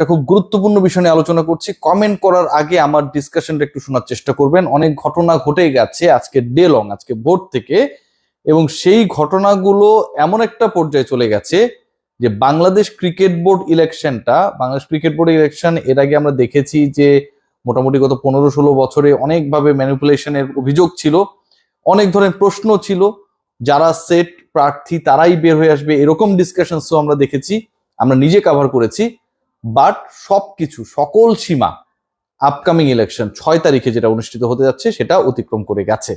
একটা খুব গুরুত্বপূর্ণ বিষয় নিয়ে আলোচনা করছি। কমেন্ট করার আগে আমার ডিসকাশনটা একটু শোনার চেষ্টা করবেন। অনেক ঘটনা ঘটে গেছে আজকে ডে লং আজকে ভোট থেকে। এবং সেই ঘটনাগুলো এমন একটা পর্যায়ে চলে গেছে যে বাংলাদেশ ক্রিকেট বোর্ড ইলেকশনটা বাংলাদেশ ক্রিকেট বোর্ড ইলেকশন এর আগে আমরা দেখেছি যে মোটামুটি গত পনেরো ষোলো বছরে অনেকভাবে ম্যানিপুলেশনের অভিযোগ ছিল। অনেক ধরনের প্রশ্ন ছিল। যারা সেট প্রার্থী তারাই বের হয়ে আসবে, এরকম ডিসকাশনসও আমরা দেখেছি। আমরা নিজে কাভার করেছি। বাট সবকিছু, সকল সীমা আপকামিং ইলেকশন ছয় তারিখে যেটা অনুষ্ঠিত হতে যাচ্ছে সেটা অতিক্রম করে গেছে।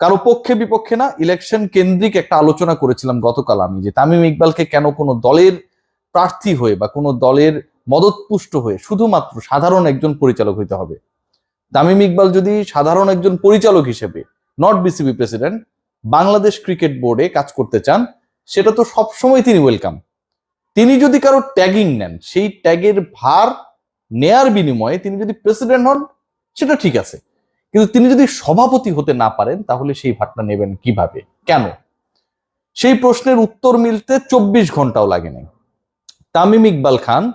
কারও পক্ষে বিপক্ষে না ইলেকশন কেন্দ্রিক একটা আলোচনা করেছিলাম গতকাল আমি যে তামিম ইকবালকে কেন কোনো দলের প্রার্থী হয়ে বা কোনো দলের মদতপুষ্ট হয়ে শুধুমাত্র সাধারণ একজন পরিচালক হইতে হবে। তামিম ইকবাল যদি সাধারণ একজন পরিচালক হিসেবে not BCB president Bangladesh cricket বোর্ডে কাজ করতে চান, সেটা তো সবসময় তিনি ওয়েলকাম তিনি যদি কারও ট্যাগিং নেন, সেই ট্যাগের ভার নেয়ার বিনিময়ে তিনি যদি প্রেসিডেন্ট হন, সেটা ঠিক আছে। কিন্তু তিনি যদি সভাপতি হতে না পারেন, তাহলে সেই ভারটা নেবেন কীভাবে? কেন? সেই প্রশ্নের উত্তর মিলতে চব্বিশ ঘন্টাও লাগে নাই। Tamim Iqbal Khan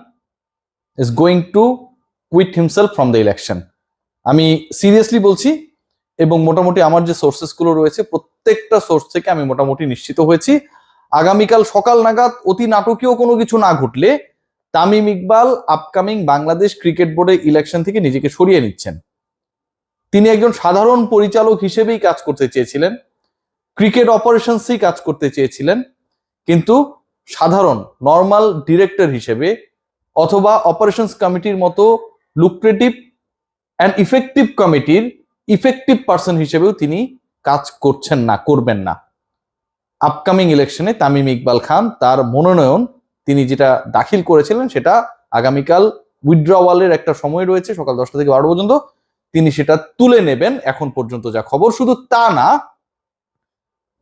is going to quit himself from the election আমি সিরিয়াসলি বলছি, এবং মোটামুটি আমার যে সোর্সেসগুলো রয়েছে, প্রত্যেকটা সোর্স থেকে আমি মোটামুটি নিশ্চিত হয়েছি। আগামীকাল সকাল নাগাদ অতি নাটকীয় কোনো কিছু না ঘটলে তামিম ইকবাল আপকামিং বাংলাদেশ ক্রিকেট বোর্ডের ইলেকশন থেকে নিজেকে সরিয়ে নিচ্ছেন। তিনি একজন সাধারণ পরিচালক হিসেবেই কাজ করতে চেয়েছিলেন, ক্রিকেট অপারেশনসেই কাজ করতে চেয়েছিলেন, কিন্তু সাধারণ নর্মাল ডিরেক্টর হিসেবে অথবা অপারেশনস কমিটির মতো লুক্রেটিভ অ্যান্ড ইফেক্টিভ কমিটির ইফেক্টিভ পার্সন হিসেবেও তিনি কাজ করছেন না, করবেন না। আপকামিং ইলেকশনে তামিম ইকবাল খান তার মনোনয়ন তিনি যেটা দাখিল করেছিলেন সেটা আগামীকাল উইথড্রওয়ালের একটা সময় রয়েছে, সকাল দশটা থেকে বারো পর্যন্ত। তিনি সেটা তুলে নেবেন, এখন পর্যন্ত যা খবর। শুধু তা না,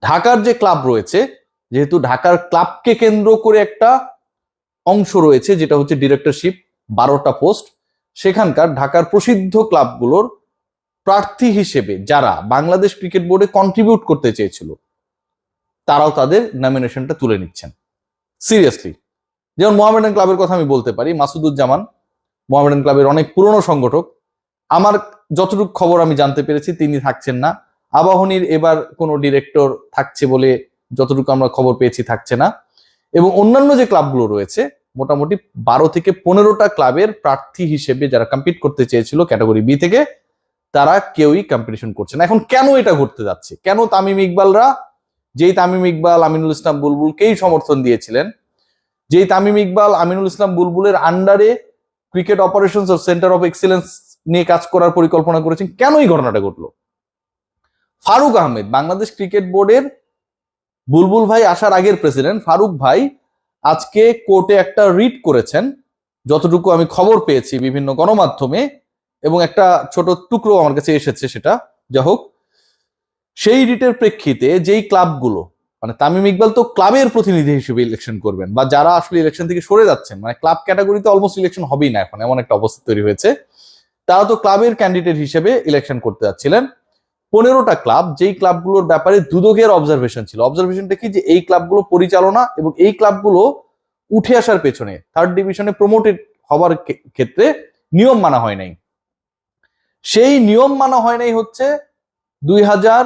ঢাকার যে ক্লাব রয়েছে, যেহেতু ঢাকার ক্লাবকে কেন্দ্র করে একটা অংশ রয়েছে, যেটা হচ্ছে ডিরেক্টরশিপ বারোটা পোস্ট সেখানকার ঢাকার প্রসিদ্ধ ক্লাবগুলোর প্রার্থী হিসেবে যারা বাংলাদেশ ক্রিকেট বোর্ডে কন্ট্রিবিউট করতে চেয়েছিল তারাও তাদের নমিনেশনটা তুলে নিচ্ছেন। সিরিয়াসলি যেমন মোহামেডান ক্লাবের কথা আমি বলতে পারি, মাসুদুজ্জামান মোহামেডান ক্লাবের অনেক পুরনো সংগঠক। আমার যতটুকু খবর আমি জানতে পেরেছি, তিনি থাকছেন না। আবাহনীর এবার কোনো ডিরেক্টর থাকছে বলে যতটুকু আমরা খবর পেয়েছি, থাকছে না। এবং অন্যান্য যে ক্লাবগুলো রয়েছে, মোটামুটি বারো থেকে পনেরোটা ক্লাবের প্রার্থী হিসেবে যারা কম্পিট করতে চেয়েছিল ক্যাটাগরি বি থেকে, তারা কেউই কম্পিটিশন করছে না। এখন কেন এটা ঘটতে যাচ্ছে? কেন তামিম ইকবালরা যেই তামিম ইকবাল, আমিনুল ইসলাম বুলবুলকেই সমর্থন দিয়েছিলেন। যেই তামিম ইকবাল, আমিনুল ইসলাম বুলবুলের আন্ডারে cricket operation centre of excellence নিয়ে কাজ করার পরিকল্পনা করেছেন, কেন এই ঘটনাটা ঘটলো? ফারুক আহমেদ, বাংলাদেশ ক্রিকেট বোর্ডের বুলবুল ভাই আসার আগের প্রেসিডেন্ট ফারুক ভাই আজকে কোর্টে একটা রিট করেছেন, যতটুকু আমি খবর পেয়েছি বিভিন্ন গণমাধ্যমে, এবং একটা ছোট টুকরো আমার কাছে এসেছে সেটা। যা হোক সেই রিটের প্রেক্ষিতে যেই ক্লাবগুলো মানে তামিম ইকবাল তো ক্লাবের প্রতিনিধি হিসেবে ইলেকশন করবেন বা যারা আসলে ইলেকশন থেকে সরে যাচ্ছেন মানে ক্লাব ক্যাটাগরিতে অলমোস্ট ইলেকশন হবেই না এখন, এমন একটা অবস্থা তৈরি হয়েছে। তারা তো ক্লাবের ক্যান্ডিডেট হিসেবে ইলেকশন করতে যাচ্ছিলেন। পনেরোটা ক্লাব যেই ক্লাবগুলোর ব্যাপারে দুদকের অবজারভেশন ছিল। অবজারভেশনটা কি? যে এই ক্লাবগুলো পরিচালনা এবং এই ক্লাবগুলো উঠে আসার পেছনে থার্ড ডিভিশনে প্রমোটেড হবার ক্ষেত্রে নিয়ম মানা হয় নাই। সেই নিয়ম মানা হয় নাই হচ্ছে দুই হাজার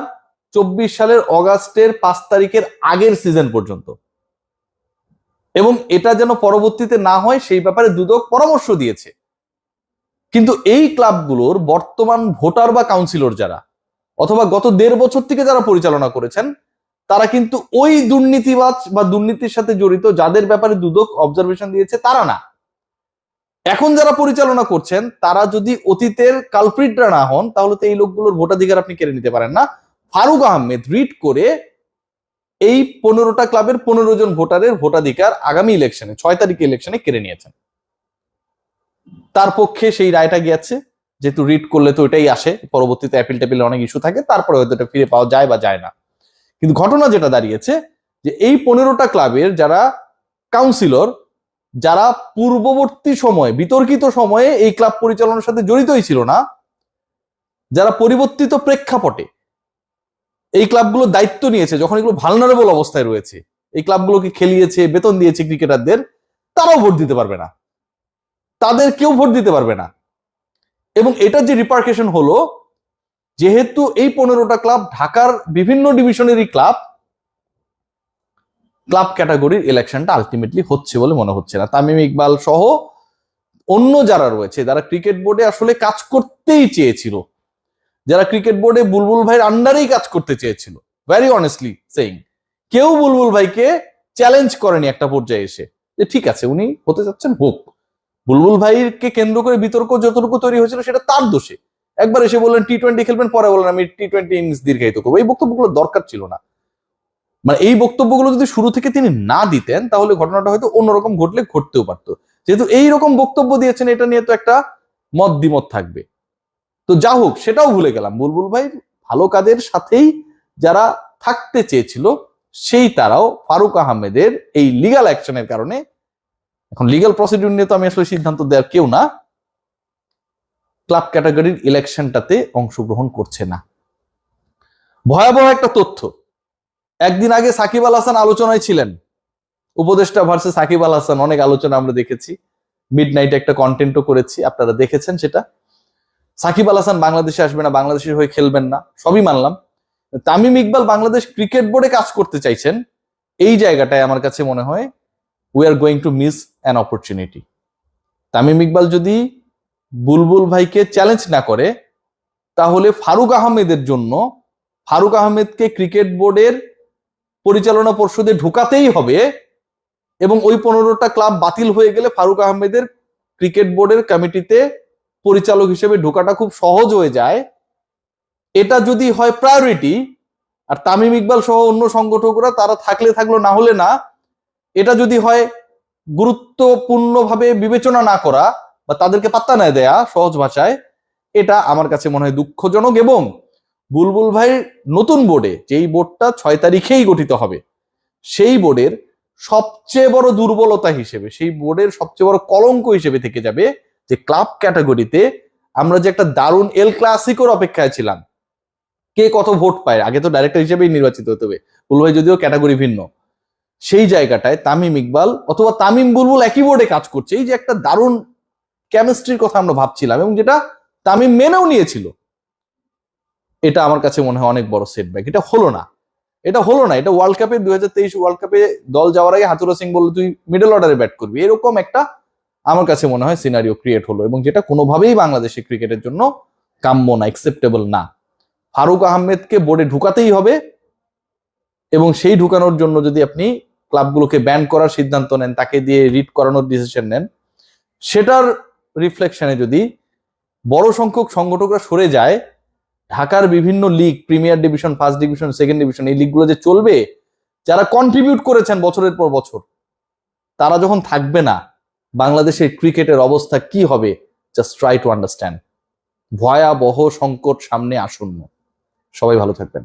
চব্বিশ সালের অগাস্টের পাঁচ তারিখের আগের সিজন পর্যন্ত। এবং এটা যেন পরবর্তীতে না হয়, সেই ব্যাপারে দুদক পরামর্শ দিয়েছে। কিন্তু এই ক্লাবগুলোর বর্তমান ভোটার বা কাউন্সিলর যারা, অথবা গত দেড় বছর থেকে যারা পরিচালনা করেছেন, তারা কিন্তু ওই দুর্নীতিবাজ বা দুর্নীতির সাথে জড়িত যাদের ব্যাপারে দুদক অবজারভেশন দিয়েছে, তারা না। এখন যারা পরিচালনা করছেন, তারা যদি অতীতের কালপ্রিটরা না হন, তাহলে তো এই লোকগুলোর ভোটাধিকার আপনি কেড়ে নিতে পারেন না। ফারুক আহমেদ রিড করে এই পনেরোটা ক্লাবের পনেরো জন ভোটারের ভোটাধিকার আগামী ইলেকশনে ছয় তারিখে ইলেকশনে কেড়ে নিয়েছেন। তার পক্ষে সেই রায়টা গিয়েছে, যেহেতু রিড করলে তো এটাই আসে, পরবর্তীতে অ্যাপিল টেপিলে অনেক ইস্যু থাকে, তারপরে হয়তো এটা ফিরে পাওয়া যায় বা যায় না। কিন্তু ঘটনা যেটা দাঁড়িয়েছে, যে এই পনেরোটা ক্লাবের যারা কাউন্সিলর যারা পূর্ববর্তী সময়ে, বিতর্কিত সময়ে এই ক্লাব পরিচালনার সাথে জড়িতই ছিল না, যারা পরিবর্তিত প্রেক্ষাপটে এই ক্লাবগুলো দায়িত্ব নিয়েছে, যখন এগুলো ভালনারেবল অবস্থায় রয়েছে, এই ক্লাবগুলোকে খেলিয়েছে, বেতন দিয়েছে ক্রিকেটারদের, তারাও ভোট দিতে পারবে না। তাদের কেউ ভোট দিতে পারবে না। এবং এটার যে রিপার্কেশন হলো, যেহেতু এই পনেরোটা ক্লাব ঢাকার বিভিন্ন ডিভিশনেরই ক্লাব ক্লাব ক্যাটাগরির ইলেকশনটা আলটিমেটলি হচ্ছে বলে মনে হচ্ছে না। তামিম ইকবাল সহ অন্য যারা রয়েছে, যারা ক্রিকেট বোর্ডে আসলে কাজ করতেই চেয়েছিল যারা ক্রিকেট বোর্ডে বুলবুল ভাইয়ের আন্ডারেই কাজ করতে চেয়েছিল ভেরি অনেস্টলি সেইং কেউ বুলবুল ভাইকে চ্যালেঞ্জ করেনি একটা পর্যায়ে এসে, যে ঠিক আছে, উনি হতে চাচ্ছেন হোক। বুলবুল ভাইকে কেন্দ্র করে বিতর্ক যতটুকু তৈরি হয়েছিল সেটা তার দোষে। একবার এসে বললেন টি টোয়েন্টি খেলবেন, পরে বললেন, আমি টি টোয়েন্টি ইনিংস দীর্ঘায়িত করব। এই বক্তব্যগুলো দরকার ছিল না। মানে এই বক্তব্যগুলো যদি শুরু থেকে তিনি না দিতেন, তাহলে ঘটনাটা হয়তো অন্যরকম ঘটলে ঘটতেও পারতো। যেহেতু এই রকম বক্তব্য দিয়েছেন, এটা নিয়ে তো একটা মত দ্বিমত থাকবে। তো যা হোক, সেটাও ভুলে গেলাম। বুলবুল ভাই ভালো কাজের সাথেই যারা থাকতে চেয়েছিল, সেই তারাও ফারুক আহমেদের এই লিগাল অ্যাকশনের কারণে। এখন লিগাল প্রসিডিউর নিয়ে তো আমি আসলে সিদ্ধান্ত দেওয়ার কেউ না। ক্লাব ক্যাটাগরির ইলেকশনটাতে অংশগ্রহণ করছে না। ভয়াবহ একটা তথ্য। একদিন আগে সাকিব আল হাসান আলোচনায় ছিলেন। উপদেষ্টা ভার্সে সাকিব আল হাসান, অনেক আলোচনা আমরা দেখেছি। মিড একটা কন্টেন্টও করেছি, আপনারা দেখেছেন সেটা। সাকিব আল হাসান বাংলাদেশে আসবে না, বাংলাদেশের হয়ে খেলবেন না, সবই মানলাম। তামিম ইকবাল বাংলাদেশ ক্রিকেট বোর্ডে কাজ করতে চাইছেন, এই জায়গাটায় আমার কাছে মনে হয় we are going to miss an opportunity Tamim Iqbal যদি বুলবুল ভাইকে চ্যালেঞ্জ না করে, তাহলে ফারুক আহমেদের জন্য, ফারুক আহমেদকে ক্রিকেট বোর্ডের পরিচালনা পর্ষদে ঢুকাতেই হবে এবং ওই পনেরোটা ক্লাব বাতিল হয়ে গেলে ফারুক আহমেদের ক্রিকেট বোর্ডের কমিটিতে পরিচালক হিসেবে ঢোকাটা খুব সহজ হয়ে যায়। এটা যদি হয় প্রায়োরিটি আর তামিম ইকবাল সহ অন্য সংগঠকরা, তারা থাকলে থাকল, না হলে না, এটা যদি হয় গুরুত্বপূর্ণভাবে বিবেচনা না করা বা তাদেরকে পাত্তা না দেয়া সহজ ভাষায়, এটা আমার কাছে মনে হয় দুঃখজনক এবং বুলবুল ভাইয়ের নতুন বোর্ডে যেই বোর্ডটা ছয় তারিখেই গঠিত হবে, সেই বোর্ডের সবচেয়ে বড় দুর্বলতা হিসেবে, সেই বোর্ডের সবচেয়ে বড় কলঙ্ক হিসেবে থেকে যাবে যে ক্লাব ক্যাটাগরিতে আমরা যে একটা দারুণ এল ক্লাসিকোর অপেক্ষায় ছিলাম। কে কত ভোট পায়? আগে তো ডাইরেক্টর হিসেবেই নির্বাচিত হতে হবে। বুলবুল ভাই যদিও ক্যাটাগরি ভিন্ন। সেই জায়গাটায় তামিম ইকবাল অথবা তামিম বুলবুল একই বোর্ডে কাজ করছে। এই যে একটা দারুণ কেমিস্ট্রির কথা আমরা ভাবছিলাম এবং যেটা তামিম মেনেও নিয়েছিল। এটা আমার কাছে মনে হয় অনেক বড় সেটব্যাক এটা হলো না। এটা হলো না। এটা ওয়ার্ল্ড কাপে দুই হাজার তেইশ ওয়ার্ল্ড কাপে দল যাওয়ার আগে হাতুরা সিং বলল, তুই মিডল অর্ডারে ব্যাট করবি। এরকম একটা আমার কাছে মনে হয় সিনারিও ক্রিয়েট হলো এবং যেটা কোনোভাবেই বাংলাদেশি ক্রিকেটের জন্য কাম্য না অ্যাকসেপ্টেবল না। ফারুক আহমেদকে বোর্ডে ঢুকাতেই হবে এবং সেই ঢুকানোর জন্য যদি আপনি ক্লাবগুলোকে ব্যান করার সিদ্ধান্ত নেন, তাকে দিয়ে রিড করানোর ডিসিশন নেন, সেটার রিফ্লেকশনে যদি বড় সংখ্যক সংগঠকরা সরে যায়, ঢাকার বিভিন্ন league premier division first division second division এই লিগগুলো যে চলবে, যারা কন্ট্রিবিউট করেছেন বছরের পর বছর, তারা যখন থাকবে না বাংলাদেশের ক্রিকেটের অবস্থা কি হবে? জাস্ট ট্রাই টু আন্ডারস্ট্যান্ড ভয়াবহ সংকট সামনে আসন্ন। সবাই ভালো থাকবেন।